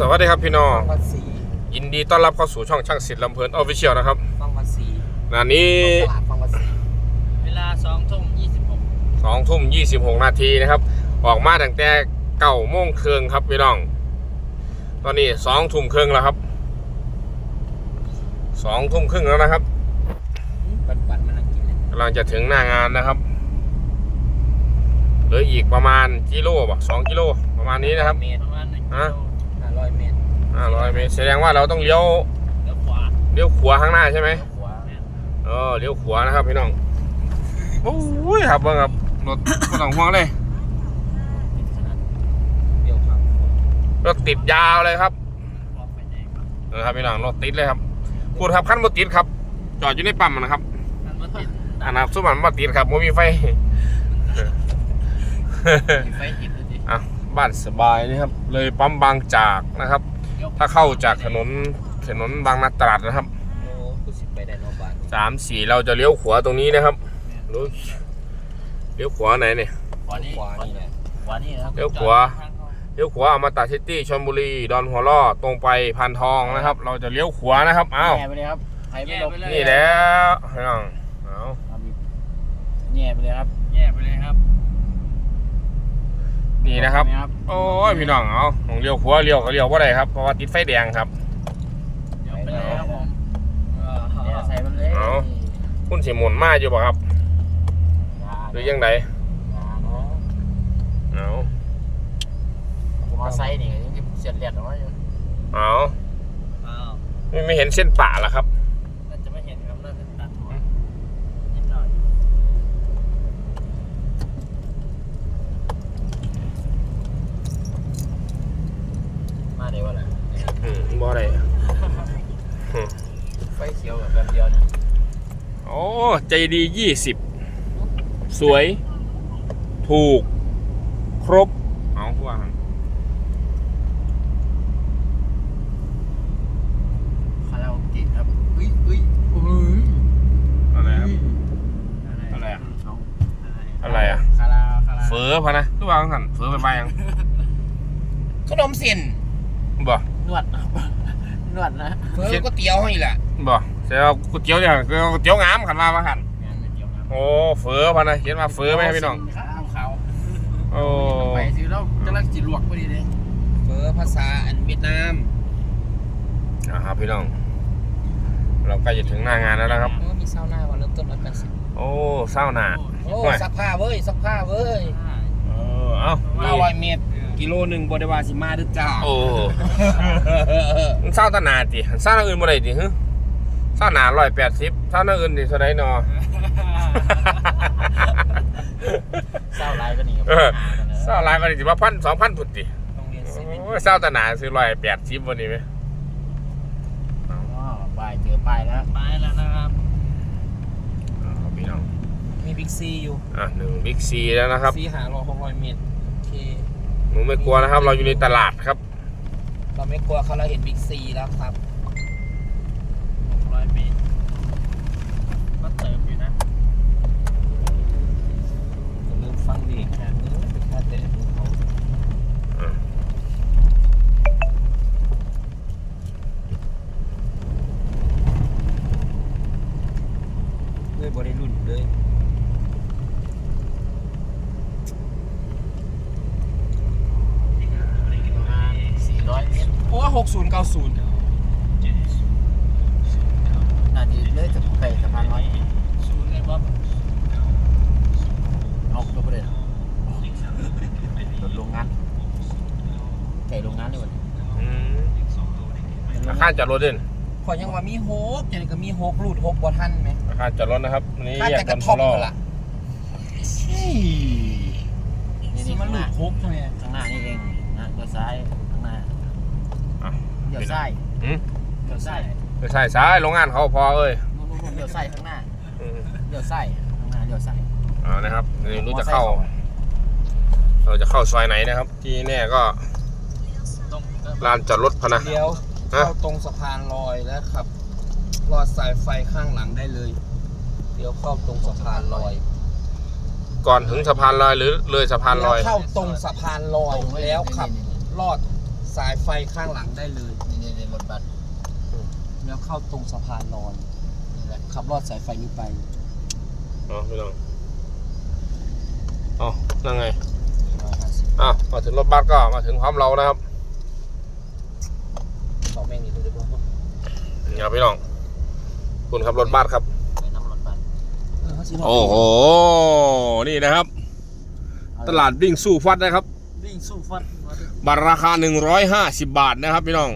สวัสดีครับพี่น้องฟังวัดสียินดีต้อนรับเข้าสู่ช่องช่างศิลป์ลำเพลินออฟฟิเชียลนะครับฟังวัดสีงานนี้ตลาดฟังวัดสีเวลาสองทุ่มยี่สิบหกสองทุ่มยี่สิบหกนาทีนะครับ ออกมาตั้งแต่เก้าโมงครึ่งครับพี่น้อง ตอนนี้สองทุ่มครึ่งแล้วครับสองทุ่มครึ่งแล้วนะครับปันปันๆมันนั่งกินเลยกำลังจะถึงหน้างานนะครับเหลืออีกประมาณกิโลบ่สองกิโลประมาณนี้นะครับ เมตรประมาณหนึ่งกิฮะ โล ห้าร้อยเมตร ห้าร้อยเมตรแสดงว่าเราต้องเลี้ยวแล้วขวาเลี้ยวขวาข้างหน้าใช่ไหมขวาเออเลี้ยวขวานะครับพี่น้องโอ้ยครับเบิ่งครับรถก็ต้องห่วงเลยเดี๋ยวฟังรถติดยาวเลยครับออกไปไหนเออครับพี่น้องรถติดเลยครับพูดครับขั้นบ่ติดครับ จอดอยู่ในปั๊มนะครับมันมาติดอันนั้นสุมันบ่ติดครับบ่มีไฟมีไฟติดเลยดิอะบ้านสบายนี่ครับ เลยปั๊มบางจากนะครับ ถ้าเข้าจากถนนถนนบางนาตราดนะครับโอ้กูสิไปได้นอกบ้านสามสี่เราจะเลี้ยวขวาตรงนี้นะครับรู้เลี้ยวขวาไหนเนี่ยขวานี่ขวานี่แหละขวานี่ครับเลี้ยวขวาเลี้ยวขวาอมตะซิตี้ชลบุรีดอนหัวล่อตรงไปพันทองนะครับ เราจะเลี้ยวขวานะครับอ้าวแง่ไปเลยครับใครไม่แย่ลงไปเลยนี่แล้วพี่น้องเอาแง่ไปเลยครับแย่ไปเลยครับ นี่นะครับ โอ้ยพี่น้องเอาของเลี้ยวขวาเลี้ยวก็เลี้ยวว่าได้ครับเพราะว่าติดไฟแดงครับ เดี๋ยวไปเลยครับผมเออเดี๋ยวใส่มันเลยเอาคุณสิหมุนมาอยู่บ่ครับ หรือยังไงอย่าเนาะเอาผมมาใส่นี่ยังจะเสียดเลียดออกมาอยู่เอาอ้าวไม่ไม่เห็นเส้นป่าแล้วครับ น่าจะไม่เห็นครับน่าจะตัดหัวนิดหน่อย มาได้วะล่ะ อืม บ่ได้ไฟเขียวแบบเดียวเนี่ยโอ้ใจดียี่สิบสวย ถูก ครบเอาว่าหั่นคาราโอเกะครับอุ้ยอุ้ยอุ้ยอะไรครับอะไรอะไรอะเอาอะไรอะคาราคาราเฟอพะนะตัววางหันเฟอไปไปยังขนมเส้นบ่ นวดนวดนะเพิ่มก๋วยเตี๋ยวให้แหละบ่แต่ว่าก๋วยเตี๋ยวเนี่ยคือก๋วยเตี๋ยวงามขันมามาหันงานก๋วยเตี๋ยวครับโอ้เฟอพะนะเขียนมาเฟอไหมพี่น้องข้าวขาวโอ้ไปสิเรากำลังจิลวกพอดีเลยเฟอภาษาอันเวียดนามนะครับพี่น้อง เราใกล้จะถึงหน้างานแล้วนะครับเออมีซาวน่าวันเริ่มต้นร้อยแปดสิบโอ้เศร้าหนาโอ้โอ้ยซักผ้าเว้ยซักผ้าเว้ยเออเอ้าเก้าร้อยเมตร กิโลหนึ่งบริวาสิมาด้วยจ้าโอ้มันเศร้าตาหนาติเศร้าหน้าอื่นบ่ได้ติฮึเศร้าหนาร้อยแปดสิบเศร้าหน้าอื่นติเท่าไดนอ เศร้าไรก็นี่เออ เศร้าหลายกว่านี้สิว่าพันสองพันพุ่นติโรงเรียนเซเว่นโอ้ยเศร้าตาหนาซื้อร้อยแปดสิบวันนี้ไหมอ๋อป้ายเจอป้ายแล้ว ไปแล้วนะครับ เอาครับพี่น้องมีบิ๊กซีอยู่อะหนึ่งบิ๊กซีแล้วนะครับ ซีหาร้อยหกร้อยเมตรโอเค หนูไม่กลัวนะครับ เราอยู่ในตลาดครับ เราไม่กลัวเขาเราเห็นบิ๊กซีแล้วครับ หกร้อยเมตรก็เติมอยู่นะ อย่าลืมฟังดีนะเนื้อเป็นค่าแต่เขา อะ ด้วยบริรุ่นเลยประมาณสี่ร้อยเมตรโอ้หก ศูนย์เก้าศูนย์น่าจะเลยจะไปสะพานน้อยศูนย์เลยบ๊อบเอาตัวประเด็นรถโรงงานไก่โรงงานด้วยอืมราคาจอดรถเด่นขอยังว่ามีหกอย่างนี้ก็มีหกรูดหกบ่ทันไหมราคาจอดรถนะครับวันนี้ถ้าแยกแต่กกัระนท่อมทะเลาะกันละนี่นี่มันรูดหกใช่ไหมข้างหน้านี่เองนะเดี๋ยวซ้ายข้างหน้าอะ เดี๋ยวไส้อืมเดี๋ยวไส้ไม่ใช่สายโรงงานเขาพอเอ้ยนู่นๆๆเดี๋ยวไส้ข้างหน้า อืมเดี๋ยวไส้ข้างหน้าเดี๋ยวไส้เอานะครับนี่รู้จะเข้า เราจะเข้าซอยไหนนะครับ ที่แน่ก็ตรงเออลานจอดรถพะนะเดี๋ยวฮะ เข้าตรงสะพานลอยแล้วครับรอดสายไฟข้างหลังได้เลยเดี๋ยวเข้าตรงสะพานลอยก่อนถึงสะพานลอยหรือเลยสะพานลอยแล้วเข้าตรงสะพานลอยแล้วขับลอดสายไฟข้างหลังได้เลยนี่นี่นี่รถบัส แล้วเข้าตรงสะพานลอยนี่แหละขับลอดสายไฟนี้ไปอ๋อพี่น้องอ๋อนั่งไงร้อยห้าสิบอะมาถึงรถบัสก็มาถึงพร้อมเรานะครับสองแม่งนี่ดูดิพวกนี่ครับพี่น้อง คุณครับรถบัสครับ ไปน้ำรถบัสเออเขาสิรดโอ้โห นี่นะครับ ตลาดวิ่งสู้ฟัดนะครับ วิ่งสู้ฟัดมาดิบัตรราคา 150 บาทนะครับพี่น้อง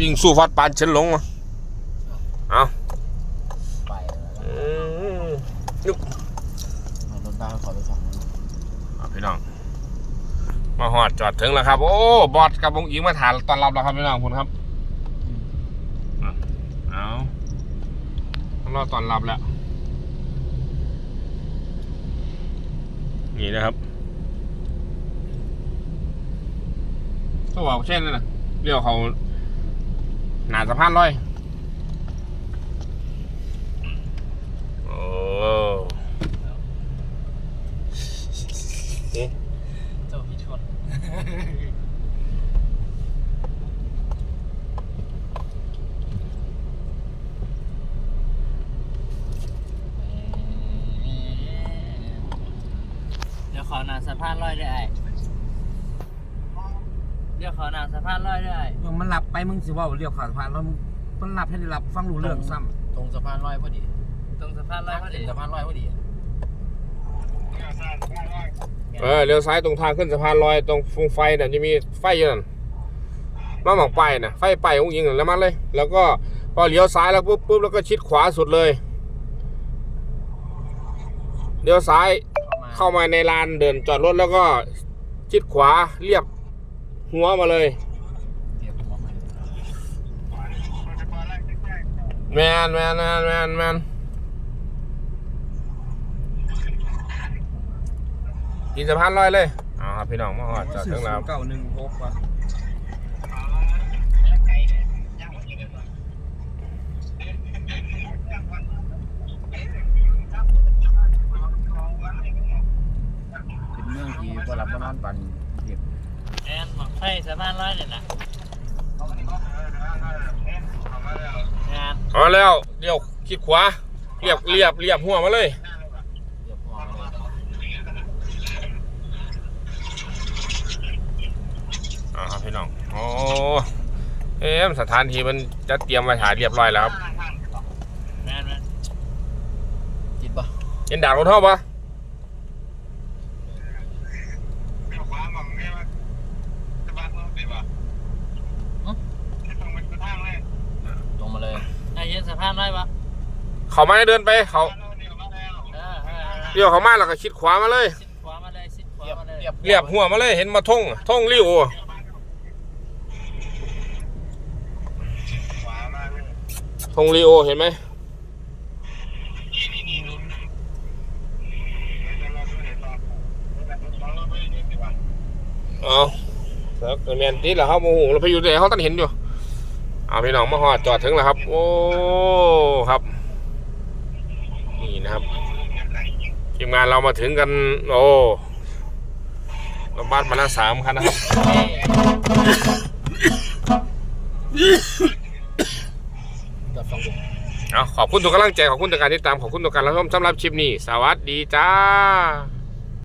วิ่งสู้ฟัดปานเฉินหลงมาเอาไปแล้วอืมยุบรถบัสขอไปฝั่งนู้นอะพี่น้อง มาหอดจอดถึงแล้วครับ โอ้บอสกับวงอิงมาถ่ายตอนรับแล้วครับพี่น้องคุณครับอะเอาต้องรอตอนรับแล้ว นี่นะครับก็บอกเช่นนั่นนะเรียกเขา หนาสะพานลอย โอ้เจ้าพี่ชนเดี๋ยวขอหนาสะพานลอยได้ไอ้ เดี๋ยวขอหนาสะพานลอยได้ไอ้มึงมันหลับไปมึงสิว่าเรียกขาสะพานแล้วมึงมันหลับให้ได้หลับฟังรู้เรื่องซ้ตรงสะพานลอยพอดีตรงสะพานลอยพอดีสะพานลอยพอดีเออเลี้ยวซ้ายตรงทางขึ้นสะพานลอยตรงฟงไฟน่ะจะมีไฟอยู่นั่นมาหมองไปน่ะไฟไปของยิงน่ะแล้วมันเลย แล้วก็พอเลี้ยวซ้ายแล้วปุ๊บปุ๊บแล้วก็ชิดขวาสุดเลยเลี้ยวซ้ายเข้ามาเข้ามาในลานเดินจอดรถแล้วก็ชิดขวาเรียบ หัวมาเลย แมนแมนแมนแมนแมนกินสะพานลอยเลย เอ๋อครับพี่น้องมาหอดจอดำถึงราว เก้าหนึ่งหกว่ะ เป็นเมืองที่ก็รับมานอนปันเก็บ แอนหมอกไฟสะพานลอยเนี่ยนะงาน เอาแล้วเดี๋ยวคิดขวาเรียบเรียบเรียบหัวมาเลยเก็บหัวมาเลยอ่าครับพี่น้องโอ้เอ๊ะสถานที่มันจะเตรียมไว้ถ่ายเรียบร้อยแล้วครับแมนแมนกินปะเห็นดาบรถเท่าปะ ลงมาเลย ไอ้เย็นสะพานลอยปะเขามาให้เดินไปเขาเออเออเออเดี๋ยวเขามาแล้วก็ชิดขวามาเลย ชิดขวามาเลยชิดขวาเรียบมาเลยเรียบเรียบหัวมาเลยเห็นมาทงทงริ้วทงริโอเห็นไหมเอาแล้วก็แมนติดแล้วเขาโมโหเราไปอยู่ไหนเขาตั้งเห็นอยู่ เอาพี่น้องมาหอดจอดถึงแล้วครับ โอ้ครับนี่นะครับทีมงานเรามาถึงกัน โอ้รถบัสมาแล้วสามคันนะครับเอาขอบคุณทุกกำลังใจขอบคุณทุกการติดตามขอบคุณทุกการรับชมสำหรับคลิปนี้ สวัสดีจ้า